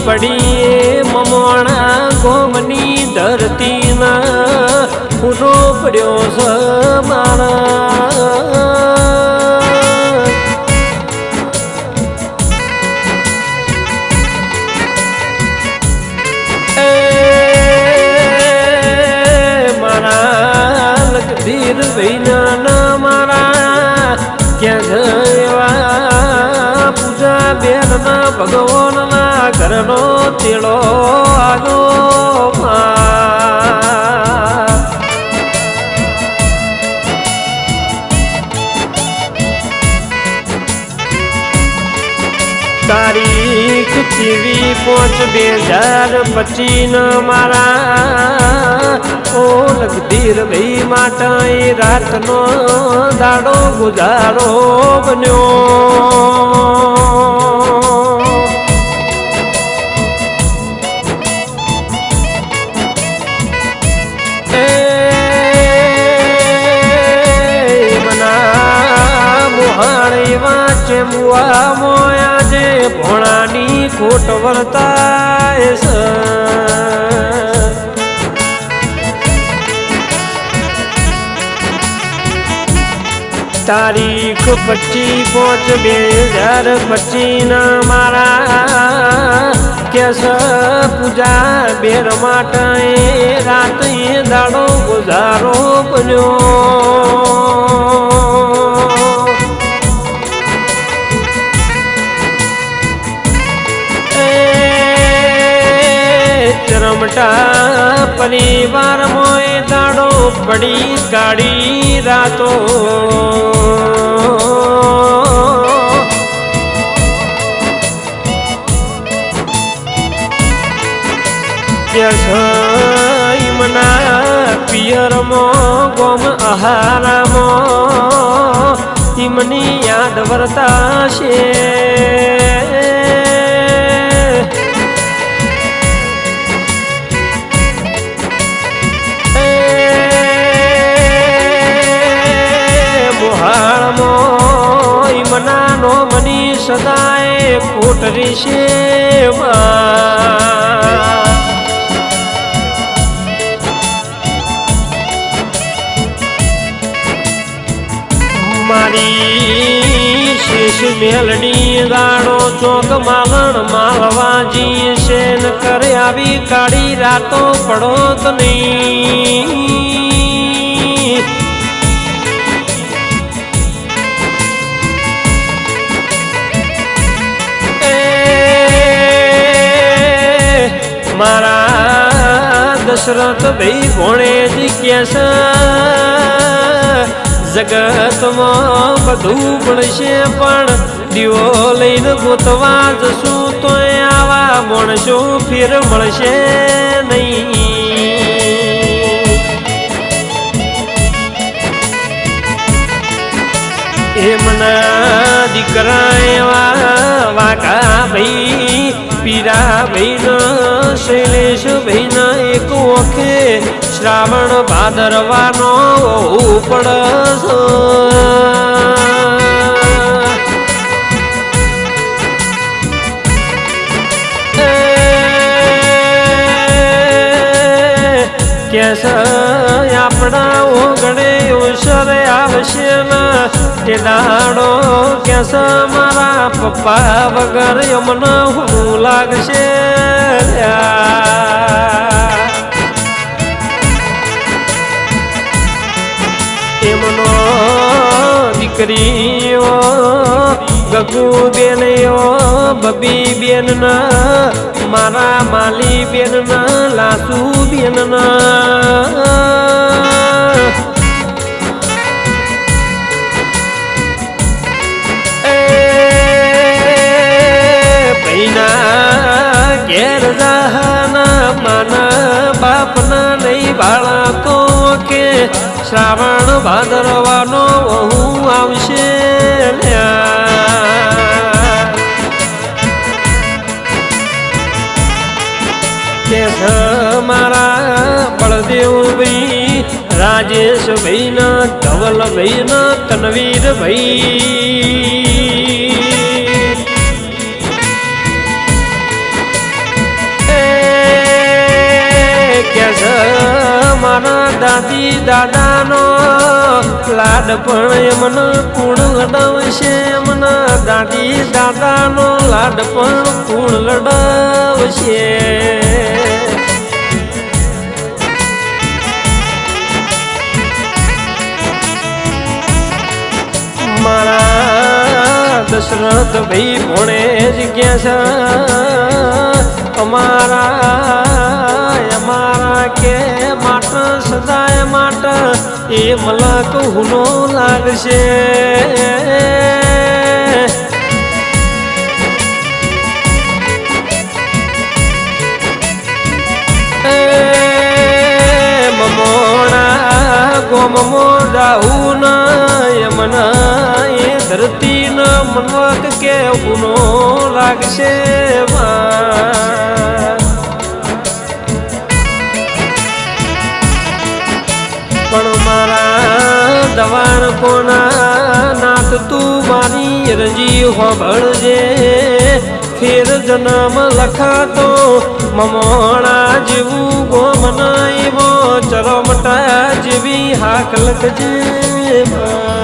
બાપુની પડી મમોણા ગોમની ધરતીના પૂરો પડ્યો છે મારા લગધીર ભાઈના મારા. ક્યાં ગયેલા પૂજા બેન ભગવાન? ઘરનો તેડો આગો તારીખ ટીવી પાંચ બે હજાર પચીસ મારા ઓ લગધીર ભાઈ માટે રાતનો દાડો ગુજારો બન્યો વાંચે મુઆ મોયા જે ભોણાની ખોટ વર્તાય છે. તારીખ પચી પાંચ બે હજાર પચીસ ના મારા કેસ પૂજા બેર માટે રાત દાડો ગુજારો બન્યો પરિવાર મોય દાડો પડી કાઢી રાતો. મના પિયરમો ગોમ આહારામો તિમની યાદ વર્તા સદાય કોટરી સેવા મારી શેષ મેલડી ગાડો ચોક માલણ માલવાજી શેન કરે આવી કાળી રાતો પડો નહીં. મારા દશરથ ભાઈ ભણે છે? જગતમાં બધું મળશે પણ દીવો લઈને ગોતવા જશું તો આવા ભણશો ફેર મળશે નહીં. એમના દીકરા એવા વાકા ભાઈ પીરા ભાઈ શૈલેષ ભાઈ એક વખે શ્રાવણ ભાદરવાનો પડ આવશે ને દાડો કેસ મારા પપ્પા વગર યમને હું લાગશે એમનો દીકરીઓ ગગુ બેનયો બબી બેનના મારા માલી બેનના લાસુ બેન શ્રાવણ ભાદરવાનો હું આવશે. કે મારા બળદેવ ભાઈ રાજેશ ભાઈ ના ધવલ ભાઈ ના તનવીર છે, મારા દાદી દાદાનો લાડ પણ એમને કુણ લડાવશે. એમના દાદી દાદાનો લાડ પણ કુણ લડાવશે. મારા દશરથ ભાઈ ભણે જ ગયા છે, અમારા એ મલક હુનો લાગશે. ગોમમો જાઉં યમના એ ધરતી ના મનવાક ગુનો લાગશે. મારા દવાણ કોના નાથ તું મારી રજી હોભળજે ફેર જન્મ લખાતો મમોણા જેવું ગોમ નાઈવો ચરમટા જેવી હાક લખજે માં.